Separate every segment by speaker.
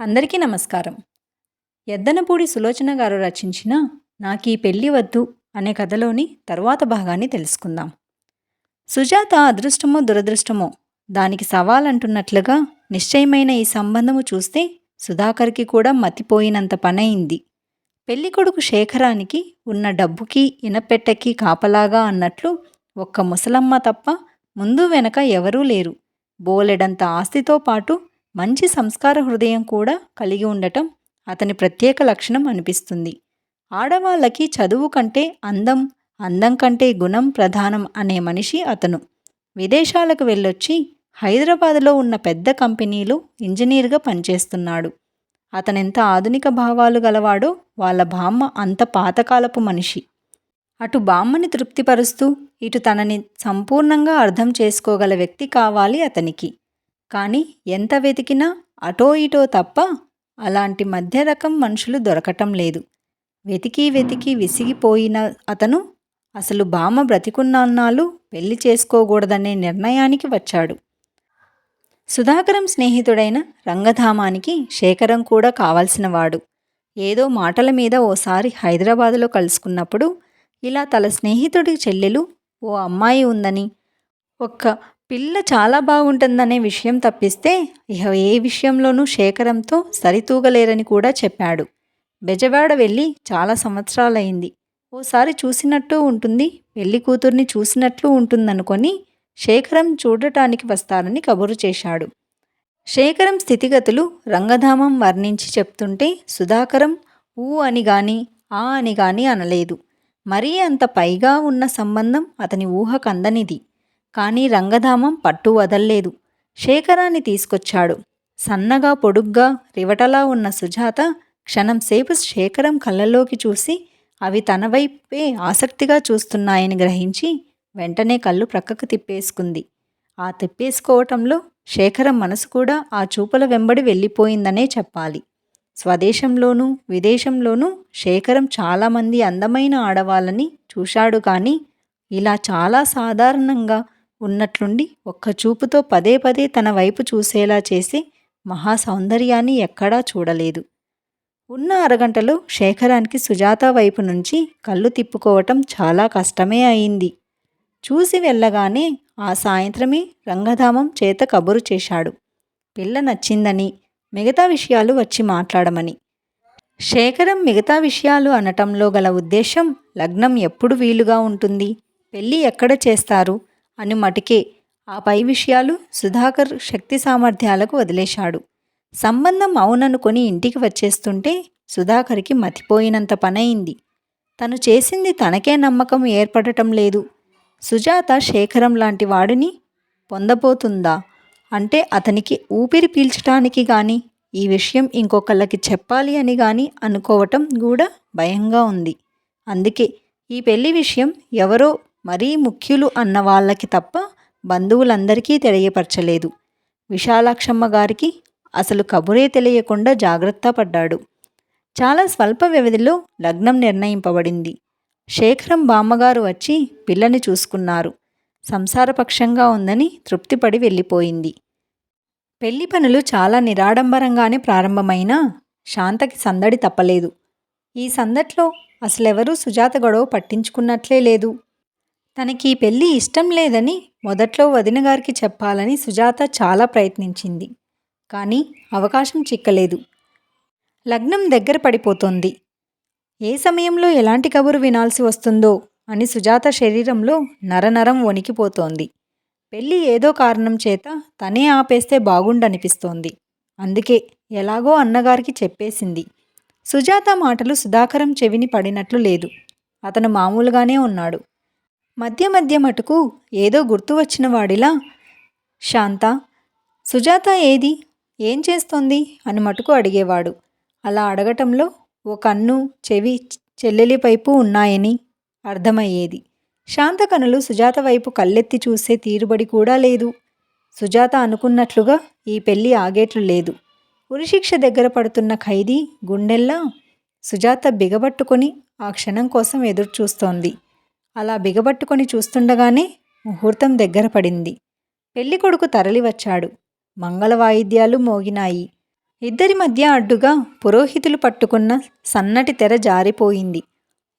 Speaker 1: అందరికీ నమస్కారం. ఎద్దనపూడి సులోచన గారు రచించిన నాకీ పెళ్ళి వద్దు అనే కథలోని తరువాత భాగాన్ని తెలుసుకుందాం. సుజాత అదృష్టమో దురదృష్టమో దానికి సవాలంటున్నట్లుగా నిశ్చయమైన ఈ సంబంధము చూస్తే సుధాకర్కి కూడా మతిపోయినంత పనయింది. పెళ్ళికొడుకు శేఖరానికి ఉన్న డబ్బుకి ఇనపెట్టెకి కాపలాగా అన్నట్లు ఒక్క ముసలమ్మ తప్ప ముందు వెనక ఎవరూ లేరు. బోలెడంత ఆస్తితో పాటు మంచి సంస్కార హృదయం కూడా కలిగి ఉండటం అతని ప్రత్యేక లక్షణం అనిపిస్తుంది. ఆడవాళ్ళకి చదువు కంటే అందం అందం కంటే గుణం ప్రధానం అనే మనిషి అతను. విదేశాలకు వెళ్ళొచ్చి హైదరాబాదులో ఉన్న పెద్ద కంపెనీలో ఇంజనీర్గా పనిచేస్తున్నాడు. అతనెంత ఆధునిక భావాలు గలవాడో వాళ్ళ బామ్మ అంత పాతకాలపు మనిషి. అటు బామ్మని తృప్తిపరుస్తూ ఇటు తనని సంపూర్ణంగా అర్థం చేసుకోగల వ్యక్తి కావాలి అతనికి. కానీ ఎంత వెతికినా అటో ఇటో తప్ప అలాంటి మధ్య రకం మనుషులు దొరకటం లేదు. వెతికి వెతికి విసిగిపోయిన అతను అసలు బామ బ్రతికున్నాన్నాళ్ళు పెళ్ళి చేసుకోకూడదనే నిర్ణయానికి వచ్చాడు. సుధాకరం స్నేహితుడైన రంగధామానికి శేఖరం కూడా కావాల్సినవాడు. ఏదో మాటల మీద ఓసారి హైదరాబాదులో కలుసుకున్నప్పుడు ఇలా తల స్నేహితుడి చెల్లెలు ఓ అమ్మాయి ఉందని ఒక్క పిల్ల చాలా బాగుంటుందనే విషయం తప్పిస్తే ఇహ ఏ విషయంలోనూ శేఖరంతో సరితూగలేరని కూడా చెప్పాడు. బెజవాడ వెళ్ళి చాలా సంవత్సరాలైంది. ఓసారి చూసినట్టు ఉంటుంది పెళ్ళి కూతుర్ని చూసినట్లు ఉంటుందనుకొని శేఖరం చూడటానికి వస్తారని కబురు చేశాడు. శేఖరం స్థితిగతులు రంగధామం వర్ణించి చెప్తుంటే సుధాకరం ఊ అని గాని ఆ అని గాని అనలేదు. మరీ అంత పైగా ఉన్న సంబంధం అతని ఊహకందనిది కానీ రంగధామం పట్టు వదల్లేదు. శేఖరాన్ని తీసుకొచ్చాడు. సన్నగా పొడుగ్గా రివటలా ఉన్న సుజాత క్షణం సేపు శేఖరం కళ్ళలోకి చూసి అవి తన వైపే ఆసక్తిగా చూస్తున్నాయని గ్రహించి వెంటనే కళ్ళు ప్రక్కకు తిప్పేసుకుంది. ఆ తిప్పేసుకోవటంలో శేఖరం మనసు కూడా ఆ చూపుల వెంబడి వెళ్ళిపోయిందనే చెప్పాలి. స్వదేశంలోనూ విదేశంలోనూ శేఖరం చాలామంది అందమైన ఆడవాళ్ళని చూశాడు కానీ ఇలా చాలా సాధారణంగా ఉన్నట్లుండి ఒక్క చూపుతో పదే పదే తన వైపు చూసేలా చేసి మహా సౌందర్యాన్ని ఎక్కడా చూడలేదు. ఉన్న అరగంటలో శేఖరానికి సుజాత వైపు నుంచి కళ్ళు తిప్పుకోవటం చాలా కష్టమే అయింది. చూసి వెళ్ళగానే ఆ సాయంత్రమే రంగధామం చేత కబురు చేశాడు. పిల్ల నచ్చిందని మిగతా విషయాలు వచ్చి మాట్లాడమని. శేఖరం మిగతా విషయాలు అనటంలో గల ఉద్దేశం లగ్నం ఎప్పుడు వీలుగా ఉంటుంది? పెళ్ళి ఎక్కడ చేస్తారు? అని మటుకే ఆ పై విషయాలు సుధాకర్ శక్తి సామర్థ్యాలకు వదిలేశాడు. సంబంధం అవుననుకొని ఇంటికి వచ్చేస్తుంటే సుధాకర్కి మతిపోయినంత పనయింది. తను చేసింది తనకే నమ్మకం ఏర్పడటం లేదు. సుజాత శేఖరం లాంటి వాడిని పొందబోతుందా? అంటే అతనికి ఊపిరి పీల్చడానికి కానీ ఈ విషయం ఇంకొకళ్ళకి చెప్పాలి అని కానీ అనుకోవటం కూడా భయంగా ఉంది. అందుకే ఈ పెళ్ళి విషయం ఎవరో మరీ ముఖ్యులు అన్న వాళ్ళకి తప్ప బంధువులందరికీ తెలియపరచలేదు. విశాలాక్షమ్మ గారికి అసలు కబురే తెలియకుండా జాగ్రత్త పడ్డాడు. చాలా స్వల్ప వ్యవధిలో లగ్నం నిర్ణయింపబడింది. శేఖరం బామ్మగారు వచ్చి పిల్లని చూసుకున్నారు. సంసారపక్షంగా ఉందని తృప్తిపడి వెళ్ళిపోయింది. పెళ్ళి పనులు చాలా నిరాడంబరంగానే ప్రారంభమైనా శాంతకి సందడి తప్పలేదు. ఈ సందట్లో అసలెవరూ సుజాత గొడవ పట్టించుకున్నట్లే లేదు. తనకి ఈ పెళ్ళి ఇష్టం లేదని మొదట్లో వదినగారికి చెప్పాలని సుజాత చాలా ప్రయత్నించింది. కానీ అవకాశం చిక్కలేదు. లగ్నం దగ్గర పడిపోతోంది. ఏ సమయంలో ఎలాంటి కబురు వినాల్సి వస్తుందో అని సుజాత శరీరంలో నరనరం వణికిపోతోంది. పెళ్ళి ఏదో కారణం చేత తనే ఆపేస్తే బాగుండనిపిస్తోంది. అందుకే ఎలాగో అన్నగారికి చెప్పేసింది. సుజాత మాటలు సుధాకరం చెవిని పడినట్లు లేదు. అతను మామూలుగానే ఉన్నాడు. మధ్య మధ్య మటుకు ఏదో గుర్తు వచ్చిన వాడిలా శాంత సుజాత ఏది? ఏం చేస్తోంది? అని మటుకు అడిగేవాడు. అలా అడగటంలో ఓ కన్ను చెవి చెల్లెలి వైపు ఉన్నాయని అర్థమయ్యేది. శాంత కనులు సుజాత వైపు కళ్ళెత్తి చూసే తీరుబడి కూడా లేదు. సుజాత అనుకున్నట్లుగా ఈ పెళ్ళి ఆగేట్లు లేదు. ఉరిశిక్ష దగ్గర పడుతున్న ఖైదీ గుండెల్లా సుజాత బిగబట్టుకొని ఆ క్షణం కోసం ఎదురుచూస్తోంది. అలా బిగబట్టుకొని చూస్తుండగానే ముహూర్తం దగ్గర పడింది. పెళ్ళి కొడుకు తరలి వచ్చాడు. మంగళ వాయిద్యాలు మోగినాయి. ఇద్దరి మధ్య అడ్డుగా పురోహితులు పట్టుకున్న సన్నటి తెర జారిపోయింది.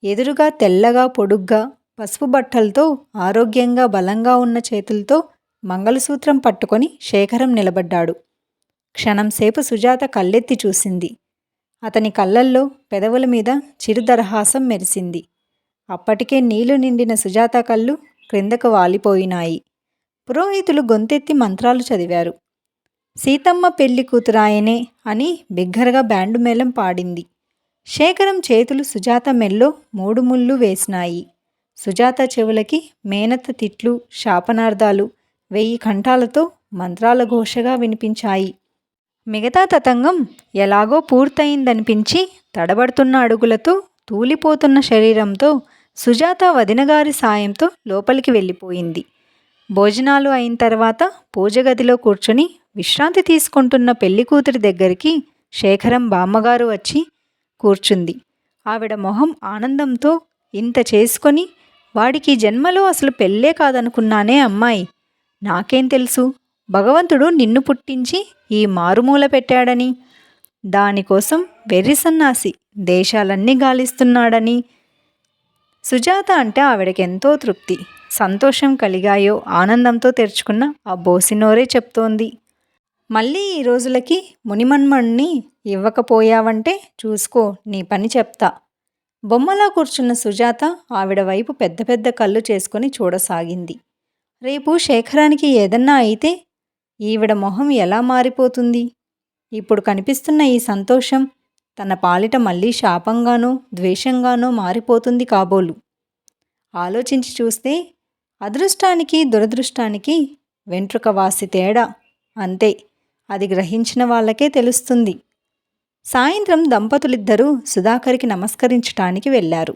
Speaker 1: ఎదురుగా తెల్లగా పొడుగ్గా పసుపు బట్టలతో ఆరోగ్యంగా బలంగా ఉన్న చేతులతో మంగళసూత్రం పట్టుకొని శేఖరం నిలబడ్డాడు. క్షణంసేపు సుజాత కళ్ళెత్తి చూసింది. అతని కళ్ళల్లో పెదవుల మీద చిరుదరహాసం మెరిసింది. అప్పటికే నీళ్ళు నిండిన సుజాత కళ్ళు క్రిందకు వాలిపోయినాయి. పురోహితులు గొంతెత్తి మంత్రాలు చదివారు. సీతమ్మ పెళ్ళి కూతురాయనే అని బిగ్గరగా బ్యాండు మేళం పాడింది. శేఖరం చేతులు సుజాత మెల్లో మూడు ముళ్ళు వేసినాయి. సుజాత చెవులకి మేనత్త తిట్లు శాపనార్థాలు వెయ్యి కంఠాలతో మంత్రాల ఘోషగా వినిపించాయి. మిగతా తతంగం ఎలాగో పూర్తయిందనిపించి తడబడుతున్న అడుగులతో తూలిపోతున్న శరీరంతో సుజాత వదినగారి సాయంతో లోపలికి వెళ్ళిపోయింది. భోజనాలు అయిన తర్వాత పూజగదిలో కూర్చొని విశ్రాంతి తీసుకుంటున్న పెళ్ళి కూతురి దగ్గరికి శేఖరం బామ్మగారు వచ్చి కూర్చుంది. ఆవిడ మొహం ఆనందంతో ఇంత చేసుకొని వాడికి జన్మలో అసలు పెళ్ళే కాదనుకున్నానే అమ్మాయి. నాకేం తెలుసు? భగవంతుడు నిన్ను పుట్టించి ఈ మారుమూల పెట్టాడని దానికోసం వెర్రి సన్నాసి దేశాలన్నీ గాలిస్తున్నాడని సుజాత అంటే ఆవిడకెంతో తృప్తి. సంతోషం కలిగాయో ఆనందంతో తెరుచుకున్న ఆ బోసినోరే చెప్తోంది. మళ్ళీ ఈ రోజులకి మునిమన్మణ్ణి ఇవ్వకపోయావంటే చూసుకో నీ పని చెప్తా. బొమ్మలా కూర్చున్న సుజాత ఆవిడ వైపు పెద్ద పెద్ద కళ్ళు చేసుకొని చూడసాగింది. రేపు శేఖరానికి ఏదన్నా అయితే ఈవిడ మొహం ఎలా మారిపోతుంది? ఇప్పుడు కనిపిస్తున్న ఈ సంతోషం తన పాలిట మళ్ళీ శాపంగానో ద్వేషంగానో మారిపోతుంది కాబోలు. ఆలోచించి చూస్తే అదృష్టానికి దురదృష్టానికి వెంట్రుక వాసి తేడా. అంతే అది గ్రహించిన వాళ్ళకే తెలుస్తుంది. సాయంత్రం దంపతులిద్దరూ సుధాకర్కి నమస్కరించటానికి వెళ్ళారు.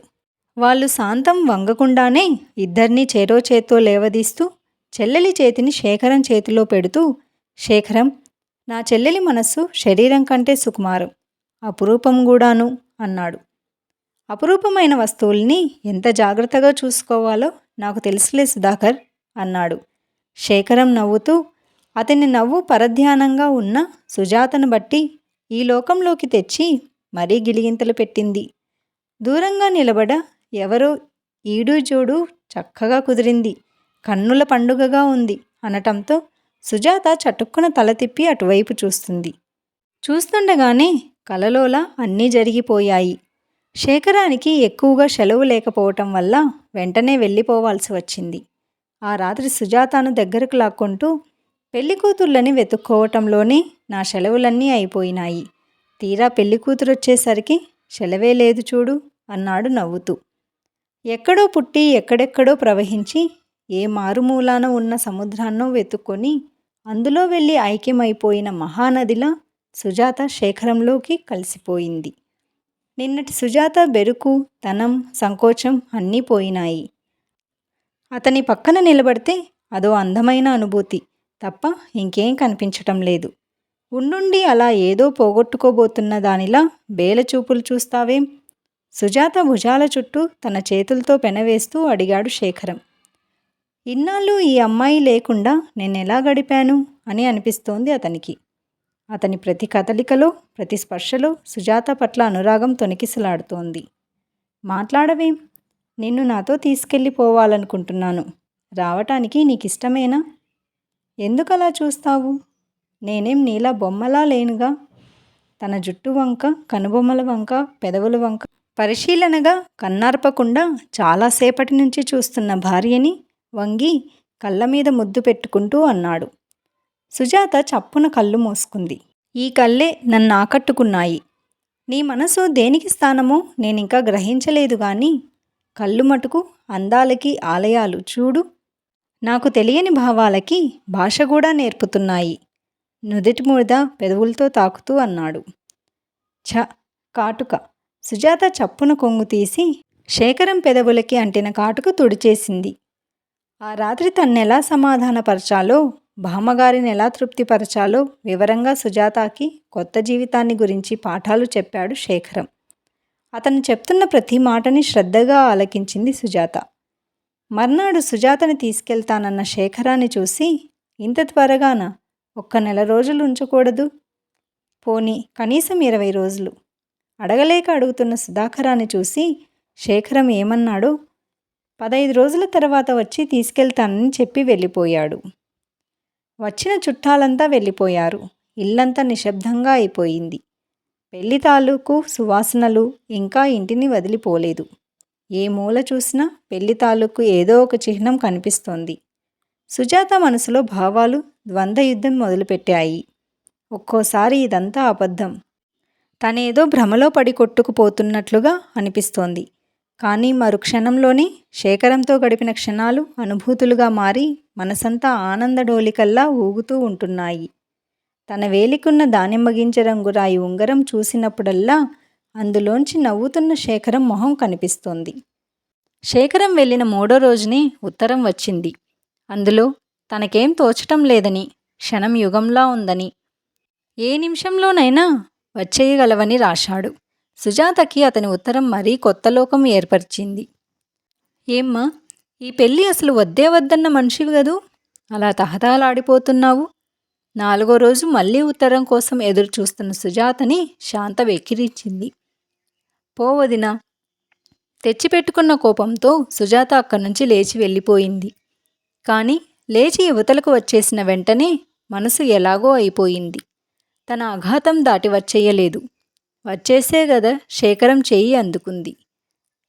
Speaker 1: వాళ్ళు శాంతం వంగకుండానే ఇద్దరినీ చేరో చేత్తో లేవదీస్తూ చెల్లెలి చేతిని శేఖరం చేతిలో పెడుతూ శేఖరం నా చెల్లెలి మనస్సు శరీరం కంటే సుకుమారం. అపురూపం కూడాను అన్నాడు. అపురూపమైన వస్తువుల్ని ఎంత జాగ్రత్తగా చూసుకోవాలో నాకు తెలుసులే సుధాకర్ అన్నాడు. శేఖరం నవ్వుతూ అతని నవ్వు పరధ్యానంగా ఉన్న సుజాతను బట్టి ఈ లోకంలోకి తెచ్చి మరీ గిలిగింతలు పెట్టింది. దూరంగా నిలబడ ఎవరో ఈడు జోడు చక్కగా కుదిరింది. కన్నుల పండుగగా ఉంది అనటంతో సుజాత చటుక్కున తల తిప్పి అటువైపు చూస్తుంది. చూస్తుండగానే కలలోలా అన్నీ జరిగిపోయాయి. శేఖరానికి ఎక్కువగా సెలవు లేకపోవటం వల్ల వెంటనే వెళ్ళిపోవాల్సి వచ్చింది. ఆ రాత్రి సుజాతను దగ్గరకు లాక్కుంటూ పెళ్ళికూతుర్లని వెతుక్కోవటంలోనే నా సెలవులన్నీ అయిపోయినాయి. తీరా పెళ్ళికూతురు వచ్చేసరికి సెలవే లేదు చూడు అన్నాడు నవ్వుతూ. ఎక్కడో పుట్టి ఎక్కడెక్కడో ప్రవహించి ఏ మారుమూలాన ఉన్న సముద్రాన్నో వెతుక్కొని అందులో వెళ్ళి ఐక్యమైపోయిన మహానదిలా సుజాత శేఖరంలోకి కలిసిపోయింది. నిన్నటి సుజాత బెరుకు తనం సంకోచం అన్నీ పోయినాయి. అతని పక్కన నిలబడితే అదో అందమైన అనుభూతి తప్ప ఇంకేం కనిపించటం లేదు. ఉండుండి అలా ఏదో పోగొట్టుకోబోతున్న దానిలా బేలచూపులు చూస్తావేం? సుజాత భుజాల చుట్టూ తన చేతులతో పెనవేస్తూ అడిగాడు శేఖరం. ఇన్నాళ్ళు ఈ అమ్మాయి లేకుండా నేనెలా గడిపాను? అని అనిపిస్తోంది అతనికి. అతని ప్రతి కదలికలో ప్రతి స్పర్శలో సుజాత పట్ల అనురాగం తొనికిసలాడుతోంది. మాట్లాడవేం? నిన్ను నాతో తీసుకెళ్ళిపోవాలనుకుంటున్నాను. రావటానికి నీకిష్టమేనా? ఎందుకలా చూస్తావు? నేనేం నీలా బొమ్మలా లేనుగా? తన జుట్టు వంక కనుబొమ్మల వంక పెదవుల వంక. పరిశీలనగా కన్నార్పకుండా చాలాసేపటి నుంచి చూస్తున్న భార్యని వంగి కళ్ళ మీద ముద్దు పెట్టుకుంటూ అన్నాడు. సుజాత చప్పున కళ్ళు మోసుకుంది. ఈ కళ్ళే నన్ను ఆకట్టుకున్నాయి. నీ మనసు దేనికి స్థానమో నేనింకా గ్రహించలేదు గాని కళ్ళు మటుకు అందాలకి ఆలయాలు చూడు. నాకు తెలియని భావాలకి భాష కూడా నేర్పుతున్నాయి. నుదుటి మీద పెదవులతో తాకుతూ అన్నాడు. ఛ! కాటుక! సుజాత చప్పున కొంగు తీసి శేఖరం పెదవులకి అంటిన కాటుక తుడిచేసింది. ఆ రాత్రి తన్నెలా సమాధానపరచాలో బామ్మగారిని ఎలా తృప్తిపరచాలో వివరంగా సుజాతకి కొత్త జీవితాన్ని గురించి పాఠాలు చెప్పాడు శేఖరం. అతను చెప్తున్న ప్రతి మాటని శ్రద్ధగా ఆలకించింది సుజాత. మర్నాడు సుజాతని తీసుకెళ్తానన్న శేఖరాన్ని చూసి ఇంత త్వరగాన? ఒక్క నెల రోజులు ఉంచకూడదు. పోనీ కనీసం ఇరవై రోజులు అడగలేక అడుగుతున్న సుధాకరాన్ని చూసి శేఖరం ఏమన్నాడో పదైదు రోజుల తర్వాత వచ్చి తీసుకెళ్తానని చెప్పి వెళ్ళిపోయాడు. వచ్చిన చుట్టాలంతా వెళ్ళిపోయారు. ఇల్లంతా నిశ్శబ్దంగా అయిపోయింది. పెళ్ళి తాలూకు సువాసనలు ఇంకా ఇంటిని వదిలిపోలేదు. ఏ మూల చూసినా పెళ్ళి తాలూకు ఏదో ఒక చిహ్నం కనిపిస్తోంది. సుజాత మనసులో భావాలు ద్వంద్వ యుద్ధం మొదలుపెట్టాయి. ఒక్కోసారి ఇదంతా అబద్ధం. తనేదో భ్రమలో పడి కొట్టుకుపోతున్నట్లుగా అనిపిస్తోంది. కానీ మరు క్షణంలోనే శేఖరంతో గడిపిన క్షణాలు అనుభూతులుగా మారి మనసంతా ఆనందడోలికల్లా ఊగుతూ ఉంటున్నాయి. తన వేలికున్న దానిమ్మ గింజ రంగురాయి ఉంగరం చూసినప్పుడల్లా అందులోంచి నవ్వుతున్న శేఖరం మొహం కనిపిస్తోంది. శేఖరం వెళ్ళిన మూడో రోజునే ఉత్తరం వచ్చింది. అందులో తనకేం తోచటం లేదని క్షణం యుగంలా ఉందని ఏ నిమిషంలోనైనా వచ్చేయగలవని రాశాడు. సుజాతకి అతని ఉత్తరం మరీ కొత్త లోకం ఏర్పరిచింది. ఏమ్మా ఈ పెళ్ళి అసలు వద్దే వద్దన్న మనిషివి కదూ? అలా తహతహలాడిపోతున్నావు? నాలుగో రోజు మళ్ళీ ఉత్తరం కోసం ఎదురు చూస్తున్న సుజాతని శాంత వెక్కిరించింది. పోవదిన తెచ్చిపెట్టుకున్న కోపంతో సుజాత అక్కడి నుంచి లేచి వెళ్ళిపోయింది. కానీ లేచి యువతలకు వచ్చేసిన వెంటనే మనసు ఎలాగో అయిపోయింది. తన అఘాతం దాటి వచ్చేయలేదు వచ్చేసే కదా శేఖరం చెయ్యి అందుకుంది.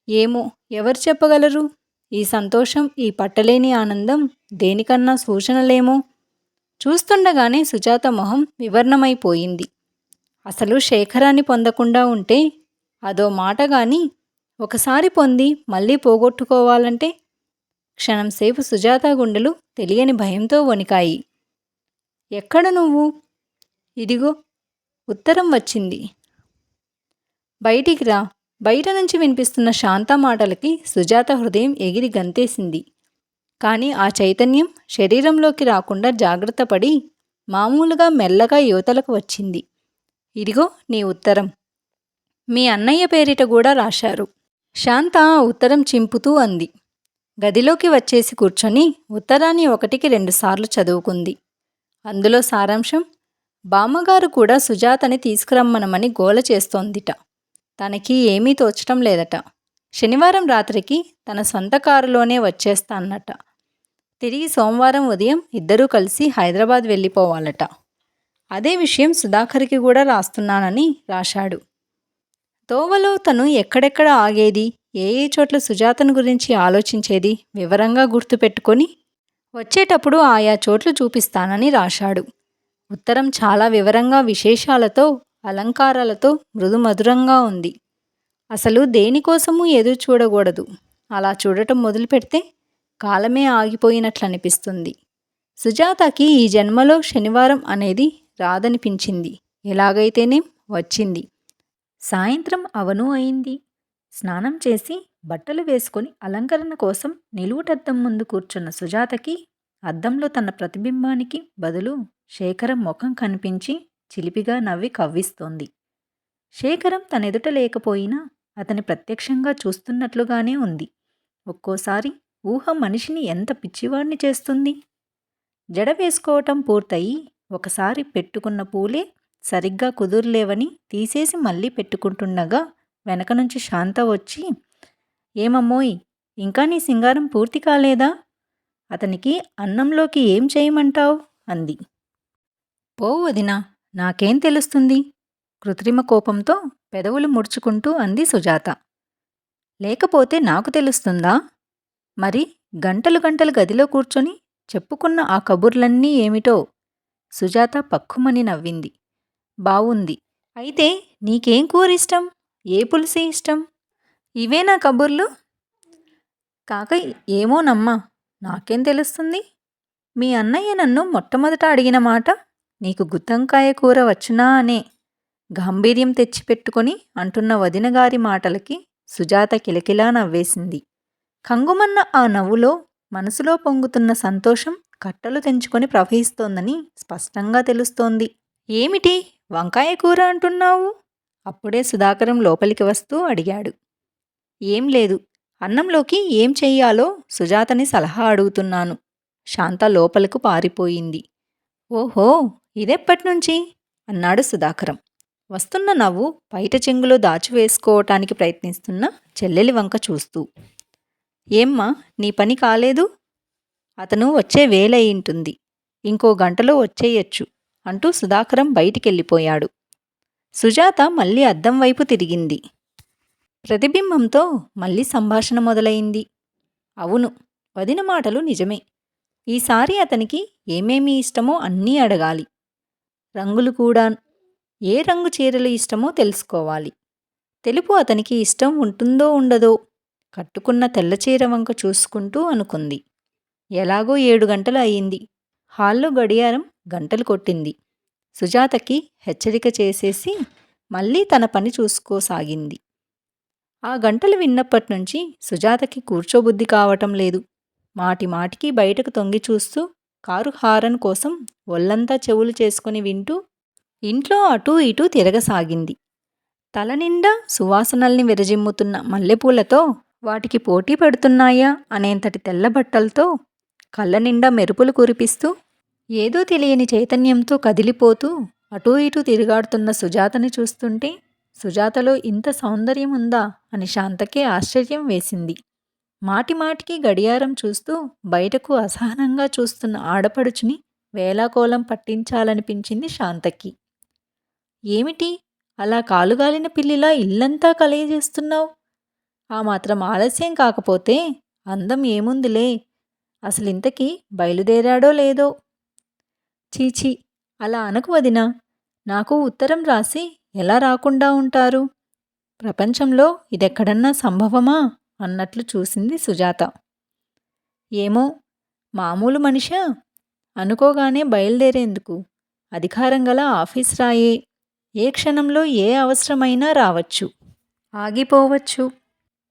Speaker 1: ఏమో ఎవరు చెప్పగలరు? ఈ సంతోషం ఈ పట్టలేని ఆనందం దేనికన్నా సూచనలేమో? చూస్తుండగానే సుజాత మొహం వివర్ణమైపోయింది. అసలు శేఖరాన్ని పొందకుండా ఉంటే అదో మాట గాని ఒకసారి పొంది మళ్ళీ పోగొట్టుకోవాలంటే? క్షణంసేపు సుజాత గుండెలు తెలియని భయంతో వణికాయి. ఎక్కడ నువ్వు? ఇదిగో ఉత్తరం వచ్చింది. బయటికి రా. బయట నుంచి వినిపిస్తున్న శాంత మాటలకి సుజాత హృదయం ఎగిరి గంతేసింది. కానీ ఆ చైతన్యం శరీరంలోకి రాకుండా జాగ్రత్త పడి మామూలుగా మెల్లగా యువతలకు వచ్చింది. ఇదిగో నీ ఉత్తరం. మీ అన్నయ్య పేరిట కూడా రాశారు. శాంత ఉత్తరం చింపుతూ అంది. గదిలోకి వచ్చేసి కూర్చొని ఉత్తరాన్ని ఒకటికి రెండుసార్లు చదువుకుంది. అందులో సారాంశం బామ్మగారు కూడా సుజాతని తీసుకురమ్మనమని గోల చేస్తోందిట. తనకి ఏమీ తోచటం లేదట. శనివారం రాత్రికి తన సొంత కారులోనే వచ్చేస్తానట తిరిగి సోమవారం ఉదయం ఇద్దరూ కలిసి హైదరాబాద్ వెళ్ళిపోవాలట. అదే విషయం సుధాకర్కి కూడా రాస్తున్నానని రాశాడు. తోవలో తను ఎక్కడెక్కడ ఆగేది ఏ ఏ చోట్ల సుజాతను గురించి ఆలోచించేది వివరంగా గుర్తుపెట్టుకొని వచ్చేటప్పుడు ఆయా చోట్లు చూపిస్తానని రాశాడు. ఉత్తరం చాలా వివరంగా విశేషాలతో అలంకారాలతో మృదుమధురంగా ఉంది. అసలు దేనికోసమూ ఎదురు చూడకూడదు. అలా చూడటం మొదలు పెడితే కాలమే ఆగిపోయినట్లు అనిపిస్తుంది సుజాతకి ఈ జన్మలో శనివారం అనేది రాదనిపించింది. ఎలాగైతేనేం వచ్చింది. సాయంత్రం అవను అయింది. స్నానం చేసి బట్టలు వేసుకొని అలంకరణ కోసం నిలువుటద్దం ముందు కూర్చున్న సుజాతకి అద్దంలో తన ప్రతిబింబానికి బదులు శేఖరం ముఖం కనిపించి చిలిపిగా నవ్వి కవ్విస్తోంది. శేఖరం తనెదుట లేకపోయినా అతని ప్రత్యక్షంగా చూస్తున్నట్లుగానే ఉంది. ఒక్కోసారి ఊహ మనిషిని ఎంత పిచ్చివాణ్ణి చేస్తుంది? జడ వేసుకోవటం పూర్తయి ఒకసారి పెట్టుకున్న పూలే సరిగ్గా కుదురులేవని తీసేసి మళ్ళీ పెట్టుకుంటుండగా వెనక నుంచి శాంత వచ్చి ఏమమ్మోయ్ ఇంకా నీ సింగారం పూర్తి కాలేదా? అతనికి అన్నంలోకి ఏం చేయమంటావు? అంది. పో వదినా నాకేం తెలుస్తుంది? కృత్రిమ కోపంతో పెదవులు ముడుచుకుంటూ అంది సుజాత. లేకపోతే నాకు తెలుస్తుందా? మరి గంటలు గంటలు గదిలో కూర్చొని చెప్పుకున్న ఆ కబుర్లన్నీ ఏమిటో? సుజాత పక్కుమని నవ్వింది. బావుంది. అయితే నీకేం కూరిష్టం? ఏ పులిసి ఇష్టం? ఇవే నా కబుర్లు? కాక ఏమోనమ్మా నాకేం తెలుస్తుంది? మీ అన్నయ్య నన్ను మొట్టమొదట అడిగిన మాట నీకు గుత్తంకాయ కూర వచ్చునా అనే గాంభీర్యం తెచ్చిపెట్టుకొని అంటున్న వదినగారి మాటలకి సుజాత కిలకిలా నవ్వేసింది. కంగుమన్న ఆ నవ్వులో మనసులో పొంగుతున్న సంతోషం కట్టలు తెంచుకొని ప్రవహిస్తోందని స్పష్టంగా తెలుస్తోంది. ఏమిటి? వంకాయ కూర అంటున్నావు? అప్పుడే సుధాకరం లోపలికి వస్తూ అడిగాడు. ఏం లేదు. అన్నంలోకి ఏం చెయ్యాలో సుజాతని సలహా అడుగుతున్నాను. శాంత లోపలకు పారిపోయింది. ఓహో! ఇదెప్పటినుంచి? అన్నాడు సుధాకరం. వస్తున్న నవ్వు బయట చెంగులో దాచివేసుకోవటానికి ప్రయత్నిస్తున్న చెల్లెలి వంక చూస్తూ. ఏమ్మా నీ పని కాలేదు? అతను వచ్చే వేలయింటుంది ఇంకో గంటలో వచ్చేయచ్చు అంటూ సుధాకరం బయటికెళ్ళిపోయాడు. సుజాత మళ్ళీ అద్దం వైపు తిరిగింది. ప్రతిబింబంతో మళ్ళీ సంభాషణ మొదలైంది. అవును వదిన మాటలు నిజమే. ఈసారి అతనికి ఏమేమి ఇష్టమో అన్నీ అడగాలి. రంగులు కూడా ఏ రంగు చీరలు ఇష్టమో తెలుసుకోవాలి. తెలుపు అతనికి ఇష్టం ఉంటుందో ఉండదో కట్టుకున్న తెల్ల చీర వంక చూసుకుంటూ అనుకుంది. ఎలాగో ఏడు గంటలు అయింది. హాల్లో గడియారం గంటలు కొట్టింది. సుజాతకి హెచ్చరిక చేసేసి మళ్ళీ తన పని చూసుకోసాగింది. ఆ గంటలు విన్నప్పటినుంచి సుజాతకి కూర్చోబుద్ధి కావటం లేదు. మాటి మాటికి బయటకు తొంగి చూస్తూ కారు హారన్ కోసం ఒళ్ళంతా చెవులు చేసుకుని వింటూ ఇంట్లో అటూ ఇటూ తిరగసాగింది. తలనిండా సువాసనల్ని విరజిమ్ముతున్న మల్లెపూలతో వాటికి పోటీ పెడుతున్నాయా అనేంతటి తెల్ల బట్టలతో కళ్ళ నిండా మెరుపులు కురిపిస్తూ ఏదో తెలియని చైతన్యంతో కదిలిపోతూ అటూ ఇటూ తిరుగాడుతున్న సుజాతని చూస్తుంటే సుజాతలో ఇంత సౌందర్యం ఉందా అని శాంతకే ఆశ్చర్యం వేసింది. మాటిమాటికి గడియారం చూస్తూ బయటకు అసహనంగా చూస్తున్న ఆడపడుచుని వేలాకోలం పట్టించాలనిపించింది శాంతకి. ఏమిటి? అలా కాలుగాలిన పిల్లిలా ఇల్లంతా కలయజేస్తున్నావు? ఆ మాత్రం ఆలస్యం కాకపోతే అందం ఏముందిలే? అసలింతకీ బయలుదేరాడో లేదో? చీచీ అలా అనకు వదినా. నాకు ఉత్తరం రాసి ఎలా రాకుండా ఉంటారు? ప్రపంచంలో ఇదెక్కడన్నా సంభవమా? అన్నట్లు చూసింది సుజాత. ఏమో మామూలు మనిషా? అనుకోగానే బయలుదేరేందుకు? అధికారం గల ఆఫీస్ రాయే. ఏ క్షణంలో ఏ అవసరమైనా రావచ్చు. ఆగిపోవచ్చు.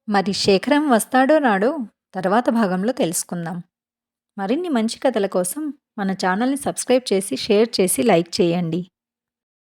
Speaker 1: మరి శేఖరం వస్తాడో రాడో తర్వాత భాగంలో తెలుసుకుందాం. మరిన్ని మంచి కథల కోసం మన ఛానల్ని సబ్స్క్రైబ్ చేసి షేర్ చేసి లైక్ చేయండి.